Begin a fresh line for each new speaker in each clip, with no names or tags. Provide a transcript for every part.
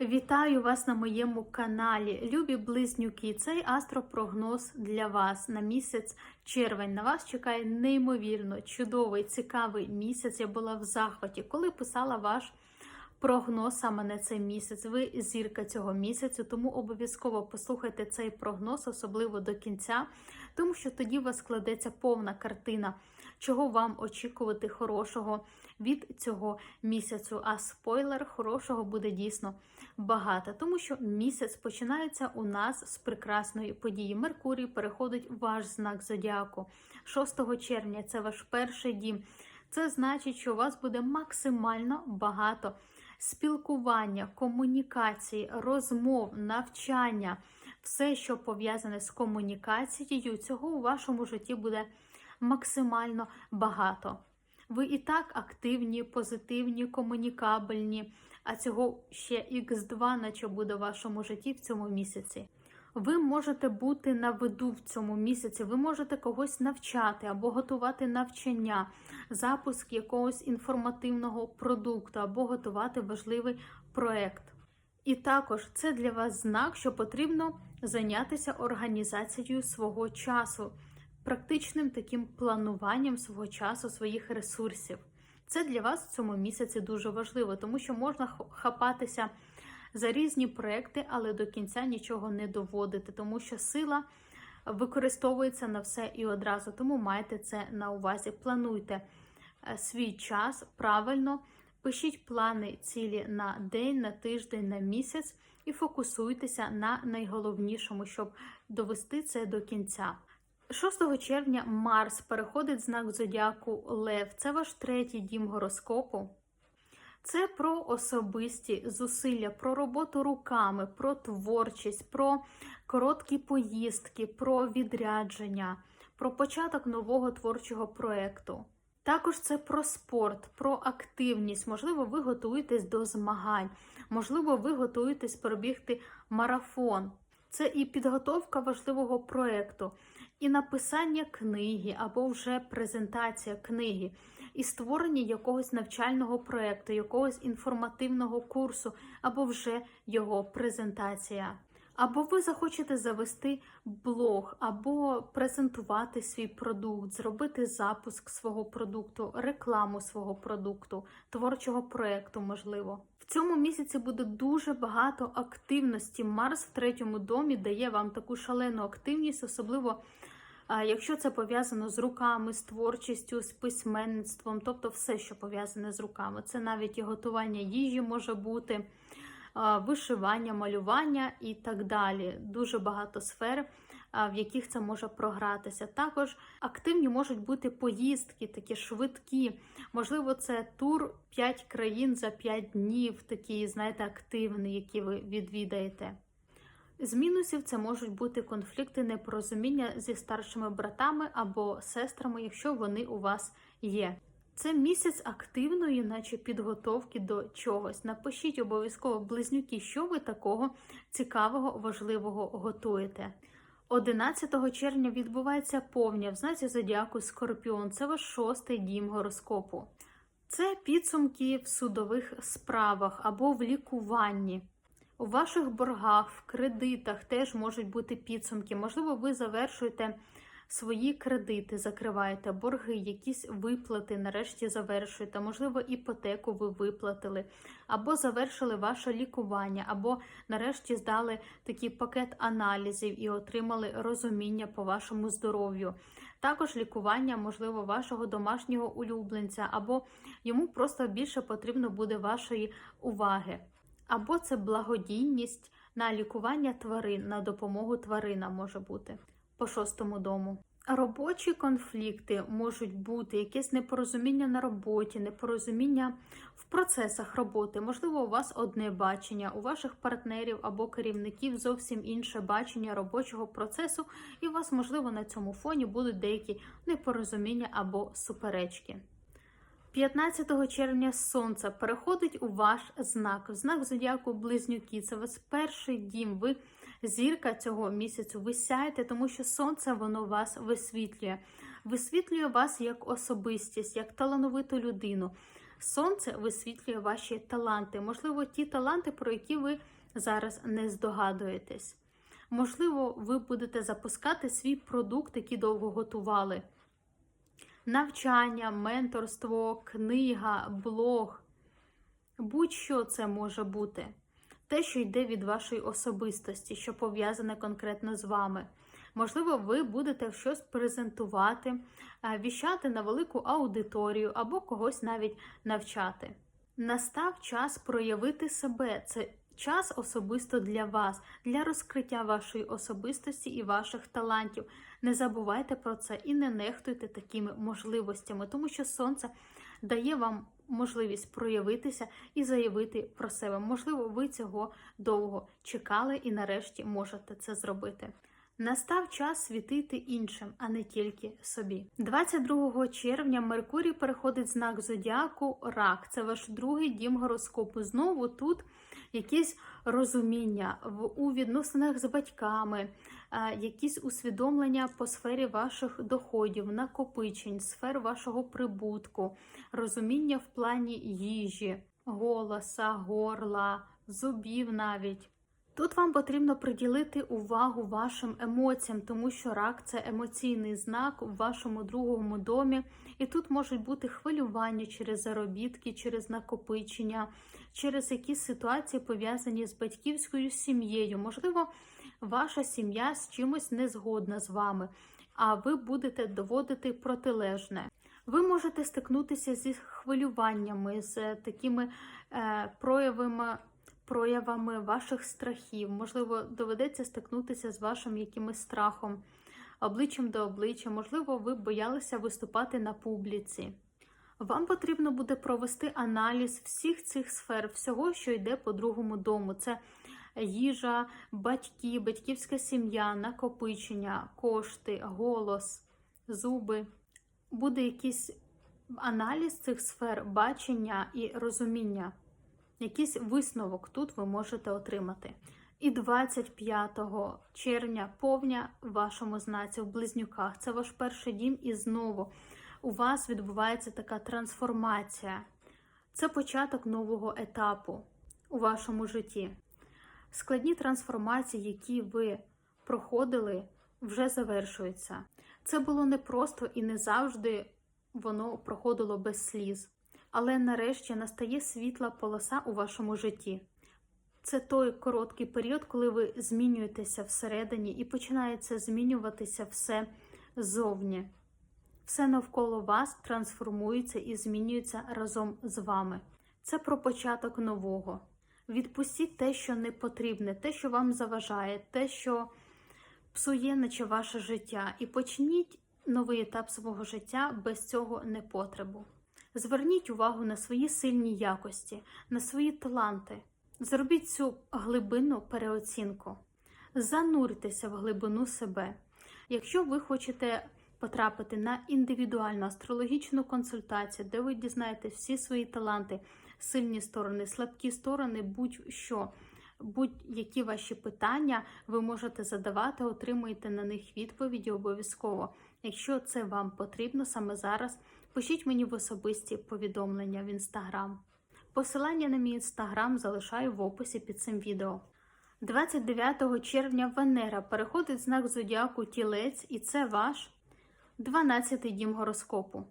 Вітаю вас на моєму каналі. Любі близнюки. Цей астропрогноз для вас на місяць червень. На вас чекає неймовірно чудовий, цікавий місяць. Я була в захваті, коли писала ваш прогноз саме на цей місяць. Ви зірка цього місяцю, тому обов'язково послухайте цей прогноз, особливо до кінця, тому що тоді у вас складеться повна картина, чого вам очікувати хорошого від цього місяцю. А спойлер хорошого буде дійсно багато, тому що місяць починається у нас з прекрасної події. Меркурій переходить у ваш знак зодіаку 6 червня. Це ваш перший дім. Це значить, що у вас буде максимально багато спілкування, комунікації, розмов, навчання, все, що пов'язане з комунікацією, цього у вашому житті буде максимально багато. Ви і так активні, позитивні, комунікабельні, а цього ще Х2, наче буде в вашому житті в цьому місяці. Ви можете бути на виду в цьому місяці, ви можете когось навчати або готувати навчання, запуск якогось інформативного продукту, або готувати важливий проект. І також це для вас знак, що потрібно зайнятися організацією свого часу, практичним таким плануванням свого часу, своїх ресурсів. Це для вас в цьому місяці дуже важливо, тому що можна хапатися за різні проекти, але до кінця нічого не доводити, тому що сила використовується на все і одразу. Тому майте це на увазі. Плануйте свій час правильно, пишіть плани цілі на день, на тиждень, на місяць і фокусуйтеся на найголовнішому, щоб довести це до кінця. 6 червня Марс переходить знак зодіаку Лев. Це ваш третій дім гороскопу. Це про особисті зусилля, про роботу руками, про творчість, про короткі поїздки, про відрядження, про початок нового творчого проєкту. Також це про спорт, про активність. Можливо, ви готуєтесь до змагань, можливо, ви готуєтесь пробігти марафон. Це і підготовка важливого проєкту, і написання книги або вже презентація книги, і створення якогось навчального проєкту, якогось інформативного курсу, або вже його презентація. Або ви захочете завести блог, або презентувати свій продукт, зробити запуск свого продукту, рекламу свого продукту, творчого проєкту, можливо. В цьому місяці буде дуже багато активності. Марс в третьому домі дає вам таку шалену активність, особливо якщо це пов'язано з руками, з творчістю, з письменництвом, тобто все, що пов'язане з руками. Це навіть і готування їжі може бути, вишивання, малювання і так далі. Дуже багато сфер. В яких це може програтися. Також активні можуть бути поїздки, такі швидкі. Можливо, це тур 5 країн за 5 днів, такий, знаєте, активний, який ви відвідаєте. З мінусів це можуть бути конфлікти непорозуміння зі старшими братами або сестрами, якщо вони у вас є. Це місяць активної, наче підготовки до чогось. Напишіть обов'язково близнюки, що ви такого цікавого, важливого готуєте. 11 червня відбувається повня в знаці Зодіаку Скорпіон. Це ваш шостий дім гороскопу. Це підсумки в судових справах або в лікуванні. У ваших боргах, в кредитах теж можуть бути підсумки. Можливо, ви завершуєте свої кредити, закриваєте борги, якісь виплати, нарешті завершуєте. Можливо, іпотеку ви виплатили, або завершили ваше лікування, або нарешті здали такий пакет аналізів і отримали розуміння по вашому здоров'ю. Також лікування, можливо, вашого домашнього улюбленця, або йому просто більше потрібно буде вашої уваги. Або це благодійність на лікування тварин, на допомогу тваринам може бути по шостому дому. Робочі конфлікти можуть бути, якесь непорозуміння на роботі, непорозуміння в процесах роботи. Можливо, у вас одне бачення, у ваших партнерів або керівників зовсім інше бачення робочого процесу, і у вас, можливо, на цьому фоні будуть деякі непорозуміння або суперечки. 15 червня сонце переходить у ваш знак, в знак зодіаку Близнюки. Це вас перший дім. Ви зірка цього місяцю. Ви сяєте, тому що сонце воно вас висвітлює. Висвітлює вас як особистість, як талановиту людину. Сонце висвітлює ваші таланти, можливо, ті таланти, про які ви зараз не здогадуєтесь. Можливо, ви будете запускати свій продукт, який довго готували. Навчання, менторство, книга, блог. Будь-що це може бути. Те, що йде від вашої особистості, що пов'язане конкретно з вами. Можливо, ви будете щось презентувати, е, віщати на велику аудиторію або когось навіть навчати. Настав час проявити себе. Це час особисто для вас, для розкриття вашої особистості і ваших талантів. Не забувайте про це і не нехтуйте такими можливостями, тому що сонце дає вам можливість проявитися і заявити про себе. Можливо, ви цього довго чекали і нарешті можете це зробити. Настав час світити іншим, а не тільки собі. 22 червня Меркурій переходить знак зодіаку Рак. Це ваш другий дім гороскопу. Знову тут якісь розуміння у відносинах з батьками, е, якісь усвідомлення по сфері ваших доходів, накопичень, сфер вашого прибутку, розуміння в плані їжі, голоса, горла, зубів навіть. Тут вам потрібно приділити увагу вашим емоціям, тому що рак це емоційний знак у вашому другому домі, і тут можуть бути хвилювання через заробітки, через накопичення, через якісь ситуації пов'язані з батьківською сім'єю. Можливо, ваша сім'я з чимось не згодна з вами, а ви будете доводити протилежне. Ви можете стикнутися зі хвилюваннями, з такими е, проявами проявами ваших страхів. Можливо, доведеться стикнутися з вашим якимось страхом, обличчям до обличчя, можливо, ви боялися виступати на публіці. Вам потрібно буде провести аналіз всіх цих сфер, всього, що йде по другому дому. Це їжа, батьки, батьківська сім'я, накопичення, кошти, голос, зуби. Буде якийсь аналіз цих сфер, бачення і розуміння. Якийсь висновок тут ви можете отримати. І 25 червня повня в вашому знаці в близнюках. Це ваш перший дім, і знову у вас відбувається така трансформація. Це початок нового етапу у вашому житті. Складні трансформації, які ви проходили, вже завершуються. Це було непросто і не завжди воно проходило без сліз. Але нарешті настає світла полоса у вашому житті. Це той короткий період, коли ви змінюєтеся всередині і починається змінюватися все ззовні. Все навколо вас трансформується і змінюється разом з вами. Це про початок нового. Відпустіть те, що не потрібне, те, що вам заважає, те, що псує наче ваше життя, і почніть новий етап свого життя без цього непотребу. Зверніть увагу на свої сильні якості, на свої таланти. Зробіть цю глибинну переоцінку. Зануртеся в глибину себе. Якщо ви хочете потрапити на індивідуальну астрологічну консультацію, де ви дізнаєтесь всі свої таланти, сильні сторони, слабкі сторони, будь-що, будь-які ваші питання ви можете задавати, отримуєте на них відповіді обов'язково. Якщо це вам потрібно саме зараз. Пишіть мені в особисті повідомлення в інстаграм. Посилання на мій інстаграм залишаю в описі під цим відео. 29 червня Венера переходить знак зодіаку Тілець, і це ваш 12-й дім гороскопу.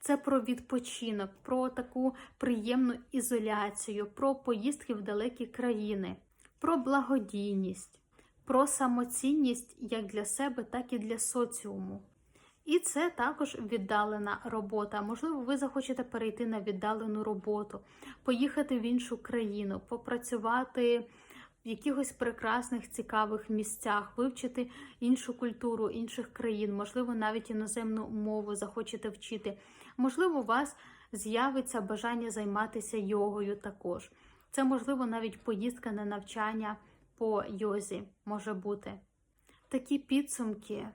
Це про відпочинок, про таку приємну ізоляцію, про поїздки в далекі країни, про благодійність, про самоцінність як для себе, так і для соціуму. І це також віддалена робота. Можливо, ви захочете перейти на віддалену роботу, поїхати в іншу країну, попрацювати в якихось прекрасних цікавих місцях, вивчити іншу культуру інших країн, можливо, навіть іноземну мову захочете вчити. Можливо, у вас з'явиться бажання займатися йогою також. Це, можливо, навіть поїздка на навчання по йозі може бути. Такі підсумки.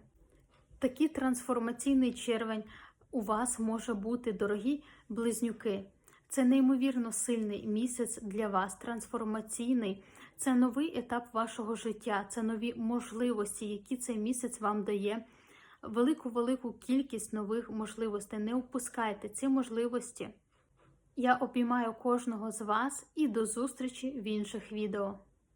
Такий трансформаційний червень у вас може бути, дорогі близнюки. Це неймовірно сильний місяць для вас, трансформаційний. Це новий етап вашого життя, це нові можливості, які цей місяць вам дає. Велику велику кількість нових можливостей. Не упускайте ці можливості. Я обіймаю кожного з вас і до зустрічі в інших відео.